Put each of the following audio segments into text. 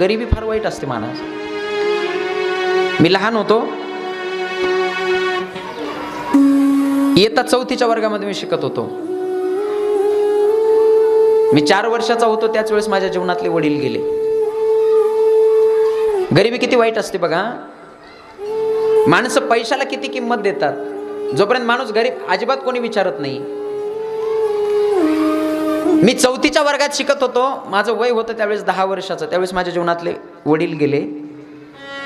गरिबी फार वाईट असते माणूस. मी लहान होतो. इयत्ता चौथीच्या वर्गामध्ये मी शिकत होतो. मी चार वर्षाचा होतो त्याच वेळेस माझ्या जीवनातले वडील गेले. गरिबी किती वाईट असते बघा. माणसं पैशाला किती किंमत देतात. जोपर्यंत माणूस गरीब अजिबात कोणी विचारत नाही. मी चौथीच्या वर्गात शिकत होतो. माझं वय होतं त्यावेळेस दहा वर्षाचं. त्यावेळेस माझ्या जीवनातले वडील गेले.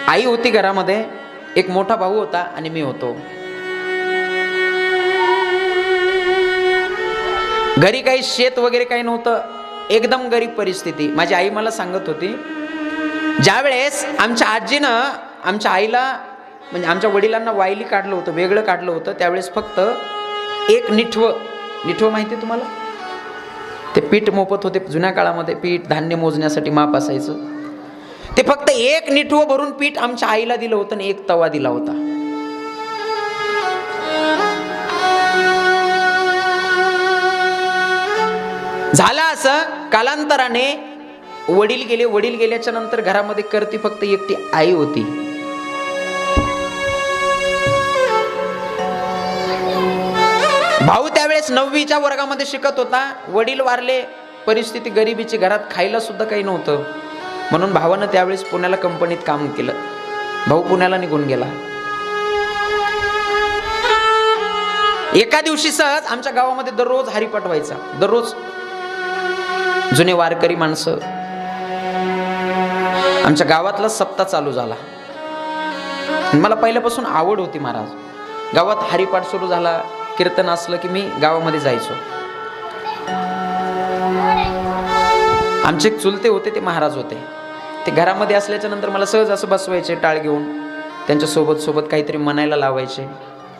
आई होती घरामध्ये. एक मोठा भाऊ होता आणि मी होतो. घरी काही शेत वगैरे काही नव्हतं. एकदम गरीब परिस्थिती. माझी आई मला सांगत होती ज्या वेळेस आमच्या आजीनं आमच्या आईला म्हणजे आमच्या वडिलांना वायली काढलं होतं वेगळं काढलं होतं त्यावेळेस फक्त एक निठवं निठवं माहिती आहे तुम्हाला? ते पीठ मोफत होते जुन्या काळामध्ये पीठ धान्य मोजण्यासाठी माप असायचं. ते फक्त एक निठवं भरून पीठ आमच्या आईला दिलं होतं आणि एक तवा दिला होता. झालं असं कालांतराने वडील गेले वडील गेल्याच्यानंतर घरामध्ये करती फक्त एकटी आई होती. भाऊ त्यावेळेस नववीच्या वर्गामध्ये शिकत होता. वडील वारले परिस्थिती गरिबीची घरात खायला सुद्धा काही नव्हतं. म्हणून भावानं त्यावेळेस पुण्याला कंपनीत काम केलं. भाऊ पुण्याला निघून गेला. एका दिवशी सहज आमच्या गावामध्ये दररोज हरिपाठ व्हायचा दररोज. जुने वारकरी माणसं. आमच्या गावातला सप्ताह चालू झाला. मला पहिल्यापासून आवड होती महाराज. गावात हरिपाठ सुरू झाला. कीर्तन असलं की मी गावामध्ये जायचो. आमचे एक चुलते होते ते महाराज होते. ते घरामध्ये असल्याच्या नंतर मला सहज असं बसवायचे टाळ घेऊन. त्यांच्यासोबत सोबत काहीतरी म्हणायला लावायचे.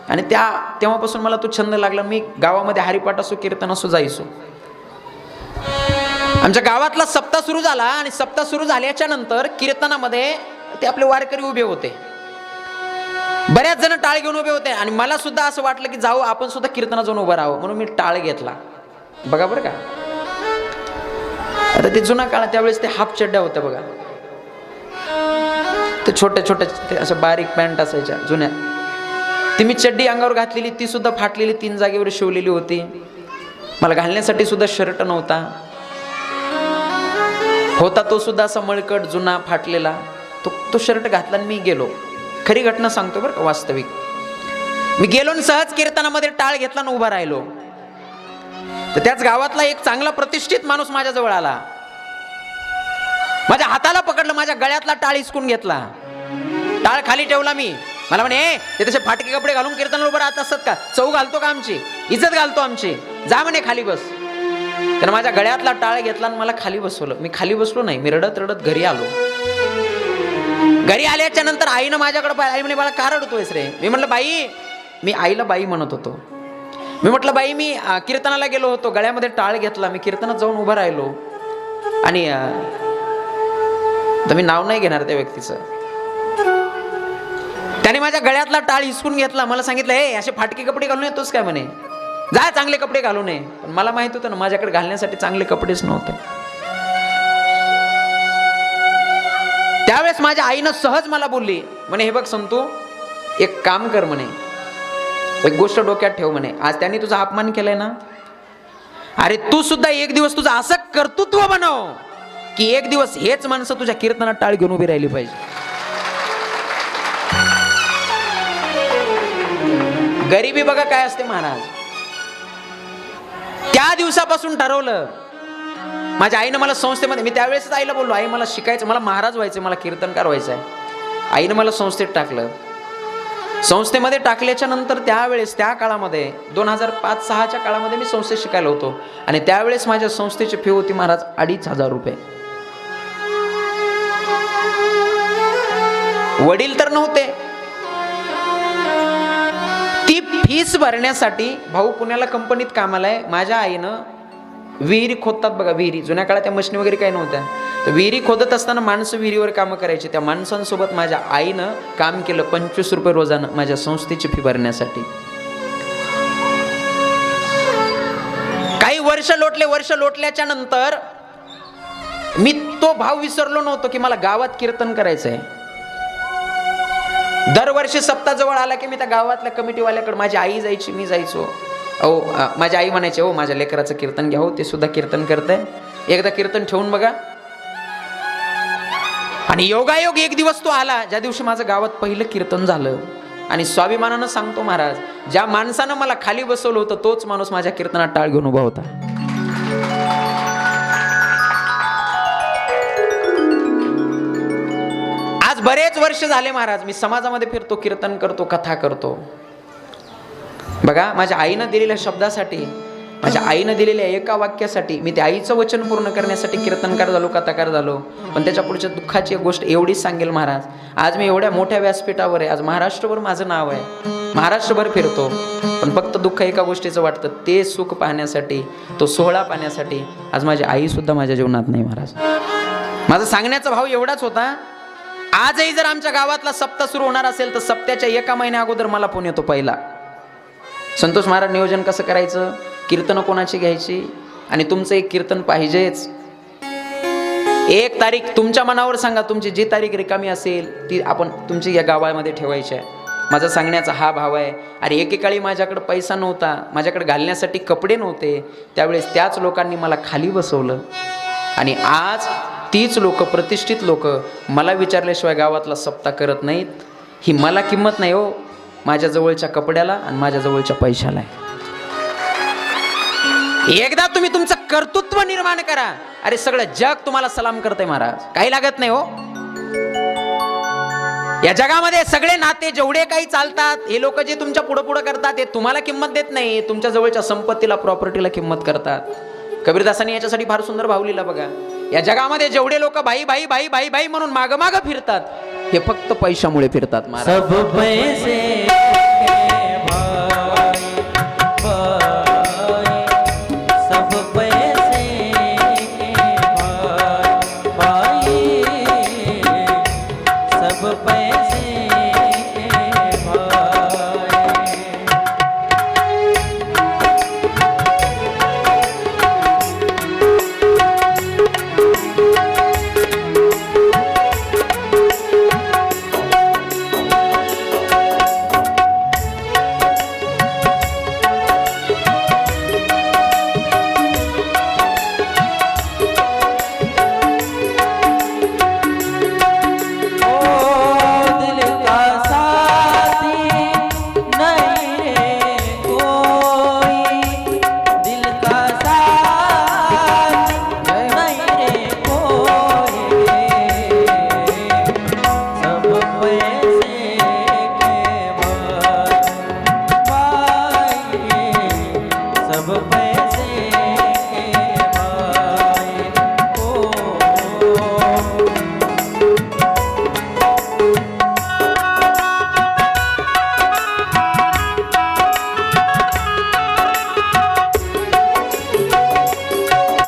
आणि त्या तेव्हापासून मला तो छंद लागला मी गावामध्ये हरिपाठ असो कीर्तन असो जायचो. आमच्या गावातला सप्ताह सुरू झाला आणि सप्ताह सुरू झाल्याच्यानंतर कीर्तनामध्ये ते आपले वारकरी उभे होते. बऱ्याच जण टाळ घेऊन उभे होते आणि मला सुद्धा असं वाटलं की जाऊ आपण सुद्धा कीर्तना जाऊन उभं राहावं. म्हणून मी टाळ घेतला. बघा बरं का. आता ते जुना काळ त्यावेळेस ते हाफ चड्ड्या होत्या बघा. ते छोट्या छोट्या ते असं बारीक पॅन्ट असायच्या जुन्या. ती मी चड्डी अंगावर घातलेली ती सुद्धा फाटलेली तीन जागेवर शिवलेली होती. मला घालण्यासाठी सुद्धा शर्ट नव्हता. होता तो सुद्धा असा मळकट जुना फाटलेला. तो तो शर्ट घातला आणि मी गेलो. खरी घटना सांगतो बरं का वास्तविक. मी गेलो आणि सहज कीर्तनामध्ये टाळ घेतला आणि उभा राहिलो. तर त्याच गावातला एक चांगला प्रतिष्ठित माणूस माझ्याजवळ आला. माझ्या हाताला पकडलं माझ्या गळ्यातला टाळ हिसकून घेतला. टाळ खाली ठेवला मी. मला म्हणे ते तसे फाटके कपडे घालून कीर्तनाला उभं राहत असतात का? चव घालतो का आमची? इज्जत घालतो आमची. जा म्हणे खाली बस. तर माझ्या गळ्यातला टाळ घेतला आणि मला खाली बसवलं. मी खाली बसलो नाही मी रडत रडत घरी आलो. घरी आल्याच्यानंतर आईनं माझ्याकडे पाहिलं. आई म्हणे मला का रडतोयस रे? मी म्हटलं बाई मी आईला बाई म्हणत होतो. मी म्हटलं बाई मी कीर्तनाला गेलो होतो. गळ्यामध्ये टाळ घेतला. मी कीर्तनात जाऊन उभं राहिलो. आणि तर मी नाव नाही घेणार त्या व्यक्तीचं. त्याने माझ्या गळ्यातला टाळ हिसकून घेतला. मला सांगितलं हे असे फाटके कपडे घालून येतोच काय? म्हणे जा चांगले कपडे घालू नये पण मला माहीत होतं ना माझ्याकडे घालण्यासाठी चांगले कपडेच नव्हते. त्यावेळेस माझ्या आईनं सहज मला बोलली म्हणे हे बघ संतू एक काम कर म्हणे. एक गोष्ट डोक्यात ठेव म्हणे. आज त्यांनी तुझा अपमान केलाय ना? अरे तू सुद्धा एक दिवस तुझं असं कर्तृत्व बनव की एक दिवस हेच माणसं तुझ्या कीर्तनात टाळ घेऊन उभी राहिली पाहिजे. गरिबी बघा काय असते महाराज. त्या दिवसापासून ठरवलं माझ्या आईनं मला संस्थेमध्ये मी त्यावेळेसच आईला बोललो आई मला शिकायचं मला महाराज व्हायचं मला कीर्तनकार व्हायचं आहे आईनं मला संस्थेत टाकलं. संस्थेमध्ये टाकल्याच्या नंतर त्यावेळेस त्या काळामध्ये दोन हजार पाच सहाच्या काळामध्ये मी संस्थेत शिकायला होतो. आणि त्यावेळेस माझ्या संस्थेची फी होती महाराज अडीच हजार रुपये. वडील तर नव्हते. ती फीस भरण्यासाठी भाऊ पुण्याला कंपनीत कामाला आहे. माझ्या आईनं विहिरी खोदतात बघा विहिरी. जुन्या काळात त्या मशीन वगैरे काही नव्हत्या. तर विहिरी खोदत असताना माणसं विहिरीवर कामं करायची. त्या माणसांसोबत माझ्या आईनं काम केलं पंचवीस रुपये रोजानं माझ्या संस्थेची फी भरण्यासाठी. काही वर्ष लोटले वर्ष लोटल्याच्या नंतर मी तो भाव विसरलो नव्हतो की मला गावात कीर्तन करायचं आहे दरवर्षी सप्ताह जवळ आला की मी त्या गावातल्या कमिटीवाल्याकडे माझी आई जायची मी जायचो. अहो माझ्या माझी आई म्हणायची हो माझ्या लेकराचं कीर्तन घ्या हो ते सुद्धा कीर्तन करतंय. एकदा कीर्तन ठेवून बघा. आणि योगायोग एक दिवस तो आला ज्या दिवशी माझं गावात पहिलं कीर्तन झालं. आणि स्वाभिमानानं सांगतो महाराज ज्या माणसानं मला खाली बसवलं होतं तोच माणूस माझ्या कीर्तनात टाळ घेऊन उभा होता. आज बरेच वर्ष झाले महाराज मी समाजामध्ये फिरतो कीर्तन करतो कथा करतो. बघा माझ्या आईनं दिलेल्या शब्दासाठी माझ्या आईनं दिलेल्या एका वाक्यासाठी मी त्या आईचं वचन पूर्ण करण्यासाठी कीर्तनकार झालो कथाकार झालो पण त्याच्या पुढच्या दुःखाची एक गोष्ट एवढीच सांगेल महाराज. आज मी एवढ्या मोठ्या व्यासपीठावर आहे. आज महाराष्ट्रभर माझं नाव आहे. महाराष्ट्रभर फिरतो. पण फक्त दुःख एका गोष्टीचं वाटतं ते सुख पाहण्यासाठी तो सोहळा पाहण्यासाठी. आज माझी आई सुद्धा माझ्या जीवनात नाही महाराज. माझा सांगण्याचा भाव एवढाच होता आजही जर आमच्या गावातला सप्ताह सुरू होणार असेल तर सप्त्याच्या एका महिन्या अगोदर मला फोन येतो पहिला. संतोष महाराज नियोजन कसं करायचं? कीर्तनं कोणाची घ्यायची? आणि तुमचं एक कीर्तन पाहिजेच. एक तारीख तुमच्या मनावर सांगा तुमची जी तारीख रिकामी असेल ती आपण तुमची या गावामध्ये ठेवायची आहे. माझा सांगण्याचा हा भाव आहे अरे एकेकाळी माझ्याकडे पैसा नव्हता माझ्याकडे घालण्यासाठी कपडे नव्हते त्यावेळेस त्याच लोकांनी मला खाली बसवलं. आणि आज तीच लोक प्रतिष्ठित लोक मला विचारल्याशिवाय गावातला सप्ताह करत नाहीत. ही मला किंमत नाही हो. माझ्या जवळच्या कपड्याला आणि माझ्या जवळच्या पैशाला आहे. एकदा तुम्ही तुमचं कर्तृत्व निर्माण करा. अरे सगळं जग तुम्हाला सलाम करते महाराज. काही लागत नाही हो. या जगामध्ये सगळे नाते जेवढे काही चालतात हे लोक जे तुमच्या पुढं पुढं करतात ते तुम्हाला किंमत देत नाही. तुमच्या जवळच्या संपत्तीला प्रॉपर्टीला किंमत करतात. कबीरदासांनी याच्यासाठी फार सुंदर भाव लिहिला बघा. या जगामध्ये जेवढे लोक भाई भाई भाई भाई भाई म्हणून माग माग फिरतात हे फक्त पैशामुळे फिरतात महाराज. सब पैसे